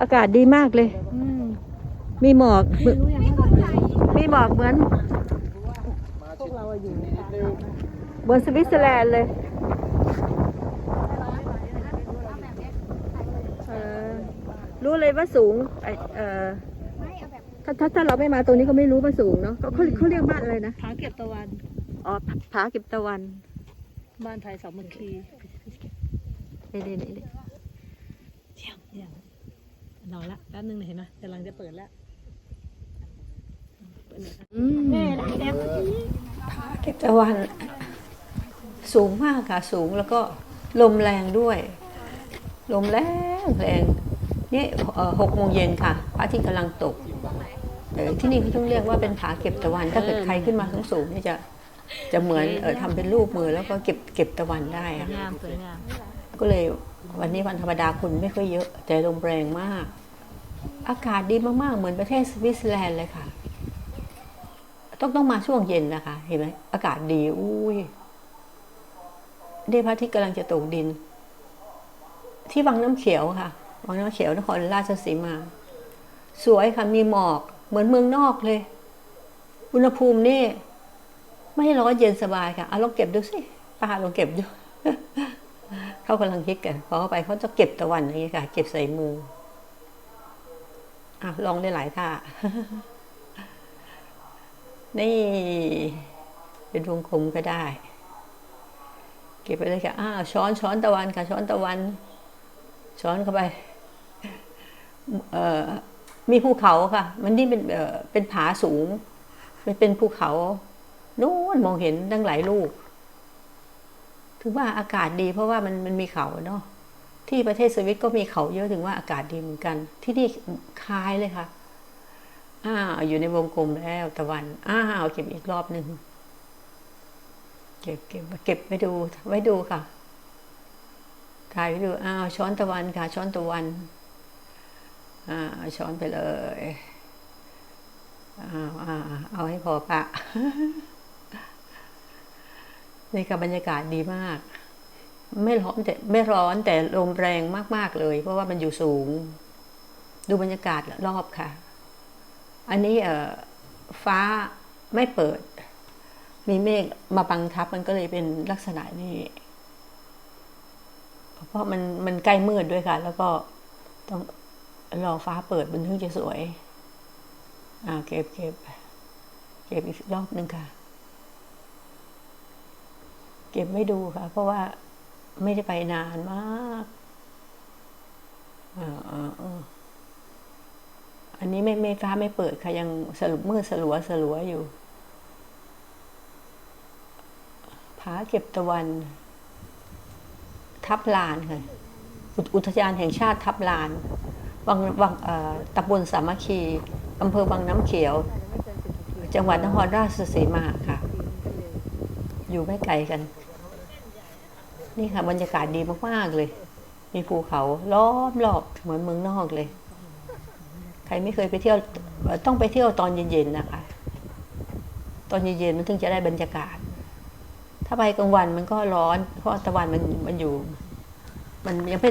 อากาศดีมากเลยอืมมีหมอกไม่รู้ยังว่าเรามีหมอกเหมือนพวกเราอะอยู่ในการบนสวิตเซอร์แลนด์เลยเออรู้เลยว่าสูงไอเออถ้าถ้าถ้าเราไม่มาตรงนี้ก็ไม่รู้ว่าสูงเนาะเขาเขาเขาเรียกบ้านอะไรนะผาเก็บตะวัน อ๋อผาเก็บตะวัน บ้านไทยสามัคคีนี่นี่นี่นี่ เยี่ยมเยี่ยม นอนละแป๊บนึงเห็นไหมกำลังจะเปิดแล้วเปิดเลยนะอืมแม่ไหนแดงผาเก็บตะวัน สูงมากค่ะสูงแล้วก็ลมแรงด้วย ลมแรงแรงนี่เอ่อหกโมงเย็นค่ะพระอาทิตย์กำลังตกเออที่นี่เขาต้องเรียกว่าเป็นผาเก็บตะวัน ถ้าเกิดใครขึ้นมาสูงๆนี่จะจะเหมือนเออทำเป็นรูปมือแล้วก็เก็บเก็บตะวันได้สวยอะงามสวยงามก็เลยวันนี้วันธรรมดาคนไม่ค่อยเยอะ แต่ลมแรงมาก อากาศดีมากๆ เหมือนประเทศสวิตเซอร์แลนด์เลยค่ะ ต้องต้องมาช่วงเย็นนะคะ เห็นไหมอากาศดี อุ้ยเดพระอาทิตย์กำลังจะตกดิน ที่วังน้ำเขียวค่ะ วังน้ำเขียวนครราชสีมา สวยค่ะ มีหมอกเหมือนเมืองนอกเลย อุณหภูมินี่ ไม่ร้อนเย็นสบายค่ะเอาลองเก็บดูสิป้าลองเก็บดูเขากำลังคิดกันพอเขาไปเขาจะเก็บตะวันอย่างนี้ค่ะ เก็บใส่มือ อะลองได้หลายท่า นี่ เป็นวงกลมก็ได้ เก็บไปเลยค่ะอ้าวช้อนช้อนตะวันค่ะ ช้อนตะวัน ช้อนเข้าไป เอ่อมีภูเขาค่ะ มันนี่เป็นเอ่อเป็นผาสูง มันเป็นภูเขานู้นมองเห็นตั้งหลายลูกถึงว่าอากาศดีเพราะว่ามันมันมีเขาเนาะ ที่ประเทศสวิตก็มีเขาเยอะถึงว่าอากาศดีเหมือนกัน ที่นี่คล้ายเลยค่ะ อ้าวอยู่ในวงกลมแล้วตะวัน อ้าวเก็บอีกรอบหนึ่งเก็บเก็บเก็บไว้ดูไว้ดูค่ะ ถ่ายไว้ดู อ้าวช้อนตะวันค่ะ ช้อนตะวันอ่าช้อนไปเลย อ้าวอ้าวเอาให้พอปะนี่ค่ะบรรยากาศดีมาก ไม่ร้อนแต่ไม่ร้อนแต่ลมแรงมาก ๆเลย เพราะว่ามันอยู่สูง ดูบรรยากาศรอบค่ะ อันนี้ฟ้าไม่เปิด มีเมฆมาบังทับมันก็เลยเป็นลักษณะนี้เพราะมันมันใกล้มืดด้วยค่ะ แล้วก็ต้องรอฟ้าเปิดมันถึงจะสวย อ่าเก็บเก็บเก็บอีกรอบหนึ่งค่ะ เก็บไว้ดูค่ะ เพราะว่า ไม่ได้ไปนานมากอันนี้ไม่ไม่ฟ้าไม่เปิดค่ะ ยังสลุปมืดสลัวสลัวอยู่ผาเก็บตะวัน ทับลานค่ะอุอุทยานแห่งชาติทับลานวังวังตำบลสามัคคีอำเภอวังน้ำเขียว จังหวัดนครราชสีมาค่ะ อยู่ไม่ไกลกัน นี่ค่ะ บรรยากาศดีมากๆเลย มีภูเขาล้อมรอบเหมือนเมืองนอกเลย ใครไม่เคยไปเที่ยวต้องไปเที่ยวตอนเย็นๆนะคะ ตอนเย็นๆมันถึงจะได้บรรยากาศ ถ้าไปกลางวันมันก็ร้อน เพราะตะวันมันมันอยู่ มันยังไม่